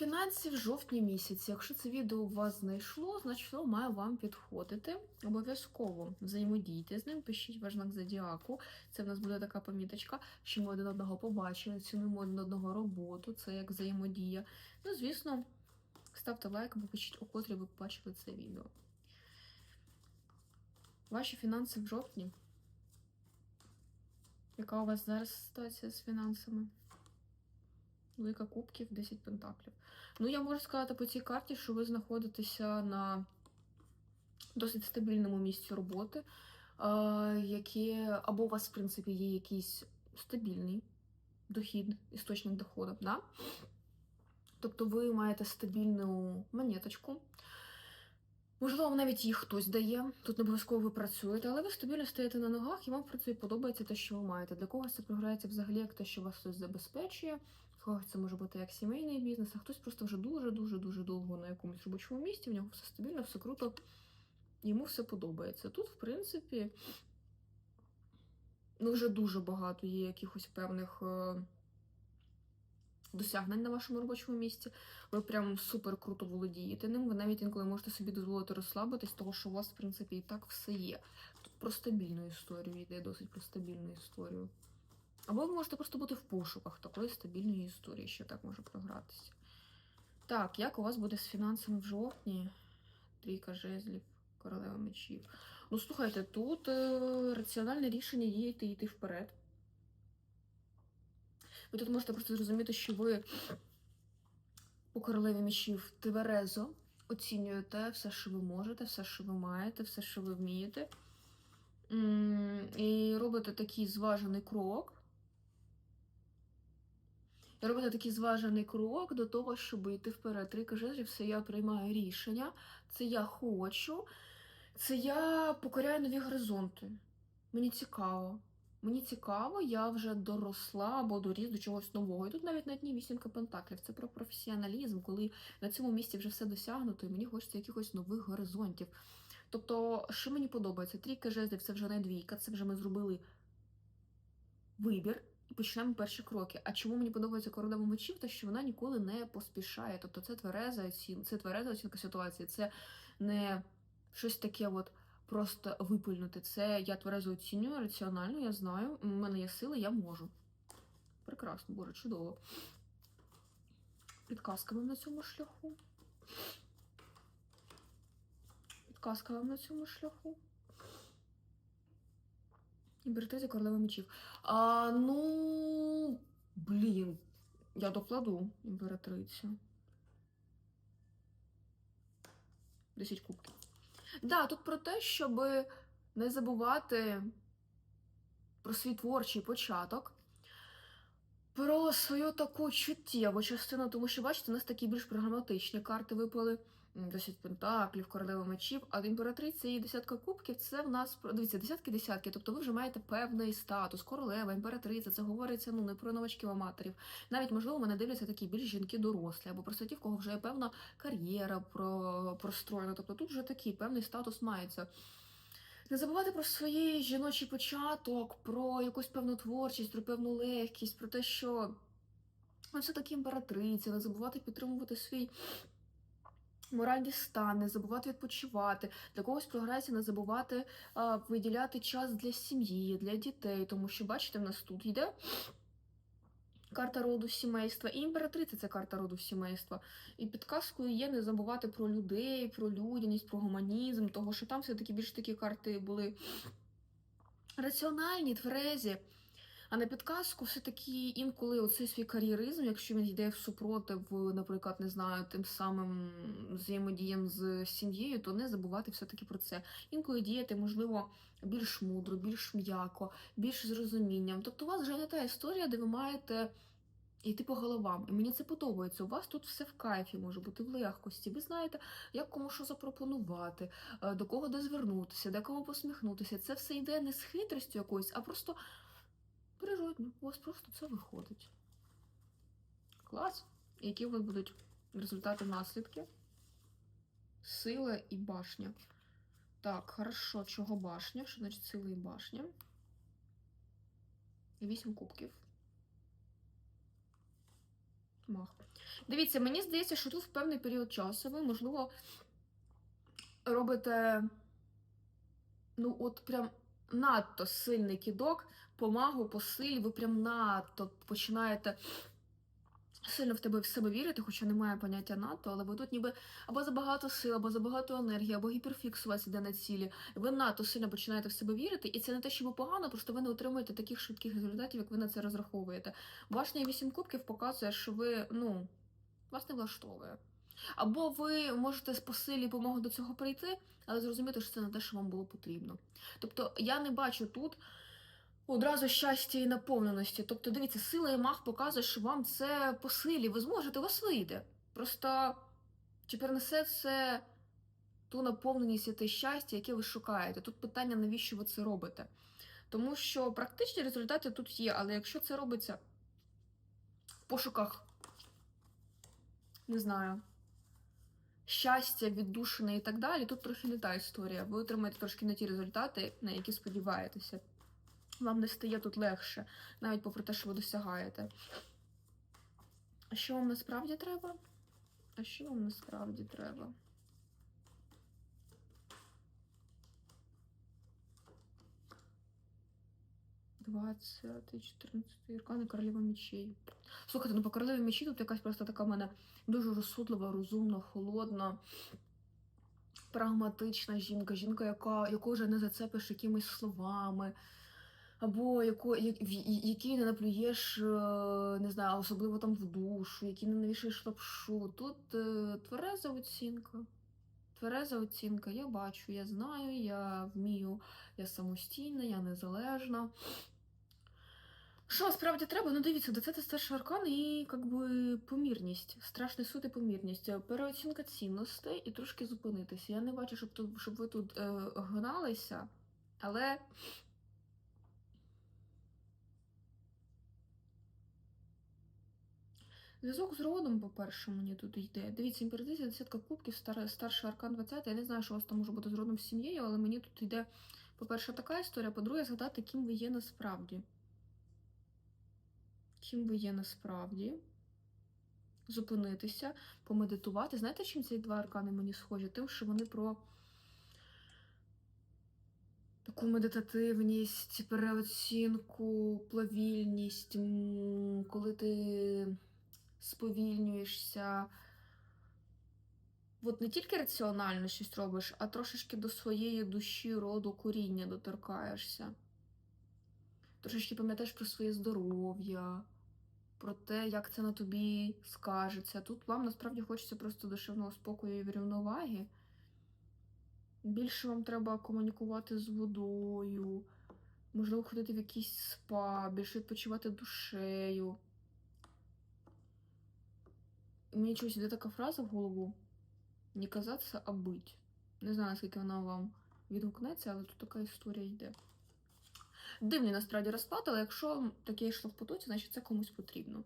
Фінансів в жовтні місяці. Якщо це відео вас знайшло, значить воно має вам підходити. Обов'язково взаємодійте з ним, пишіть ваш знак зодіаку. Це в нас буде така поміточка, що ми один одного побачили, цінуємо один одного роботу, це як взаємодія. Ну, звісно, ставте лайк або пишіть, у котрі ви побачили це відео. Ваші фінанси в жовтні. Яка у вас зараз ситуація з фінансами? Велика кубків, 10 пентаклів. Ну, я можу сказати по цій карті, що ви знаходитеся на досить стабільному місці роботи, яке або у вас, в принципі, є якийсь стабільний дохід, істочник доходу, да? Тобто ви маєте стабільну монеточку. Можливо, вам навіть їх хтось дає. Тут не обов'язково ви працюєте, але ви стабільно стоїте на ногах і вам принципі подобається те, що ви маєте. Для когось це програється взагалі як те, що вас хтось забезпечує. Когось це може бути як сімейний бізнес, а хтось просто вже дуже-дуже дуже довго на якомусь робочому місці, в нього все стабільно, все круто, йому все подобається. Тут, в принципі, ну вже дуже багато є якихось певних. е, Досягнень на вашому робочому місці, ви прям супер круто володієте ним. Ви навіть інколи можете собі дозволити розслабитись, тому що у вас, в принципі, і так все є. Тут про стабільну історію йде досить про стабільну історію. Або ви можете просто бути в пошуках такої стабільної історії, що так може програтися. Так, як у вас буде з фінансами в жовтні? Трійка жезлів, королева мечів. Ну, слухайте, тут е, раціональне рішення йти йти вперед. Ви тут можете просто зрозуміти, що ви у королеві мечів тверезо оцінюєте все, що ви можете, все, що ви маєте, все, що ви вмієте. І робите такий зважений крок. І робите такий зважений крок до того, щоб йти вперед. Трійка жезлів, це я приймаю рішення, це я хочу, це я покоряю нові горизонти. Мені цікаво. Мені цікаво, я вже доросла або доріс до чогось нового. І тут навіть на дні вісімка пентаклів. Це про професіоналізм, коли на цьому місці вже все досягнуто, і мені хочеться якихось нових горизонтів. Тобто, що мені подобається? Трійка жезлів це вже не двійка, це вже ми зробили вибір почнемо перші кроки. А чому мені подобається королева мечів? Те, що вона ніколи не поспішає. Тобто це твереза оцінка, це твереза оцінка ситуації, це не щось таке, от просто випильнути. Це я тверезо оцінюю, раціонально, я знаю, у мене є сили, я можу. Прекрасно, боже, чудово. Підказка вам на цьому шляху. Підказка вам на цьому шляху. Імператриця королева мечів. А, ну, блін, я докладу імператрицю. Десять кубків. Да, тут про те, щоб не забувати про свій творчий початок, про свою таку чуттєву частину, тому що, бачите, у нас такі більш прагматичні карти випали. М, 10 пентаклів, королева мечів, а імператриця і десятка кубків це в нас дивіться, десятки-десятки. Тобто ви вже маєте певний статус, королева, імператриця. Це говориться ну не про новачків аматорів. Навіть можливо мене дивляться такі більш жінки дорослі, або просто ті, в кого вже є певна кар'єра про, простроєна. Тобто тут вже такий певний статус мається. Не забувати про свій жіночий початок, про якусь певну творчість, про певну легкість, про те, що ви все-таки імператриця, не забувати підтримувати свій моральний стан, не забувати відпочивати. Для когось прогресія не забувати а, виділяти час для сім'ї, для дітей, тому що, бачите, в нас тут йде. Карта роду сімейства, і імператриця це карта роду сімейства. І підказкою є не забувати про людей, про людяність, про гуманізм, того, що там все-таки більш такі карти були раціональні, тверезі. А на підказку все-таки інколи оцей свій кар'єризм, якщо він йде в супротив, наприклад, не знаю, тим самим взаємодіям з сім'єю, то не забувати все-таки про це. Інколи діяти, можливо, більш мудро, більш м'яко, більш з розумінням. Тобто у вас вже не та історія, де ви маєте йти по головам. І мені це подобається. У вас тут все в кайфі може бути в легкості. Ви знаєте, як кому що запропонувати, е, до кого де звернутися, де кому посміхнутися. Це все йде не з хитрістю якоюсь, а просто природно. У вас просто це виходить. Клас. Які у вас будуть результати наслідки? Сила і башня. Так, хорошо, чого башня? Що значить сила і башня? Вісім кубків. Мах. Дивіться, мені здається, що тут в певний період часу ви, можливо, робите, ну, от прям надто сильний кидок по магу, по силі, ви прям надто починаєте сильно в тебе в себе вірити, хоча немає поняття надто, але ви тут ніби або забагато сил, або забагато енергії, або гіперфікс у вас іде на цілі. Ви надто сильно починаєте в себе вірити, і це не те, щоб погано, просто ви не отримуєте таких швидких результатів, як ви на це розраховуєте. Башня 8 кубків показує, що ви, ну, вас не влаштовує. Або ви можете по силі помогу до цього прийти, але зрозуміти, що це не те, що вам було потрібно. Тобто я не бачу тут одразу щастя і наповненості. Тобто, дивіться, сила і мах показує, що вам це по силі, ви зможете, у вас вийде. Просто чи перенесе це ту наповненість і те щастя, яке ви шукаєте? Тут питання, навіщо ви це робите? Тому що практичні результати тут є, але якщо це робиться в пошуках, не знаю, щастя, віддушини і так далі, тут трохи не та історія. Ви отримаєте трошки не ті результати, на які сподіваєтеся. Вам не стає тут легше, навіть попри те, що ви досягаєте. А що вам насправді треба? А що вам насправді треба? Двадцятий, 14 аркани королева мечей. Слухайте, ну по королеві мечі тут якась просто така в мене дуже розсудлива, розумна, холодна, прагматична жінка. Жінка, яка, яку вже не зацепиш якимись словами або яко, і- який не наплюєш, е, не знаю, особливо там в душу, який не навішаєш лапшу. Тут е, твереза оцінка. Твереза оцінка. Я бачу, я знаю, я вмію, я самостійна, я незалежна. Що справді треба? Ну дивіться, до це старший аркан і як би помірність. Страшний суд і помірність. Переоцінка цінностей і трошки зупинитися. Я не бачу, щоб тут, щоб ви тут е, гналися, але Зв'язок з родом, по-перше, мені тут йде. Дивіться, імператриця, десятка кубків, стар, старший аркан 20. Я не знаю, що у вас там може бути з родом з сім'єю, але мені тут йде, по-перше, така історія, по-друге, згадати, ким ви є насправді. Ким ви є насправді. Зупинитися, помедитувати. Знаєте, чим ці два аркани мені схожі? Тим, що вони про таку медитативність, переоцінку, плавільність, коли ти сповільнюєшся. От не тільки раціонально щось робиш, а трошечки до своєї душі, роду, коріння доторкаєшся. Трошечки пам'ятаєш про своє здоров'я, про те, як це на тобі скажеться. Тут вам насправді хочеться просто душевного спокою і рівноваги. Більше вам треба комунікувати з водою, можливо, ходити в якийсь спа, більше відпочивати душею. Мені чогось йде така фраза в голову: не казатися, а бить. Не знаю, наскільки вона вам відгукнеться, але тут така історія йде. Дивний насправді розклад, але якщо таке йшло в потоці, значить це комусь потрібно.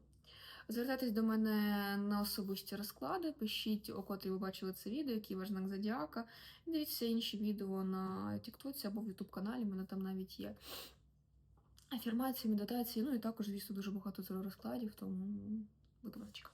Звертайтесь до мене на особисті розклади, пишіть, о котрій ви бачили це відео, який ваш знак зодіака. І дивіться інші відео на Тіктоці або в Ютуб каналі, в мене там навіть є афірмації, медитації, ну і також, звісно, дуже багато розкладів, тому будь ласка.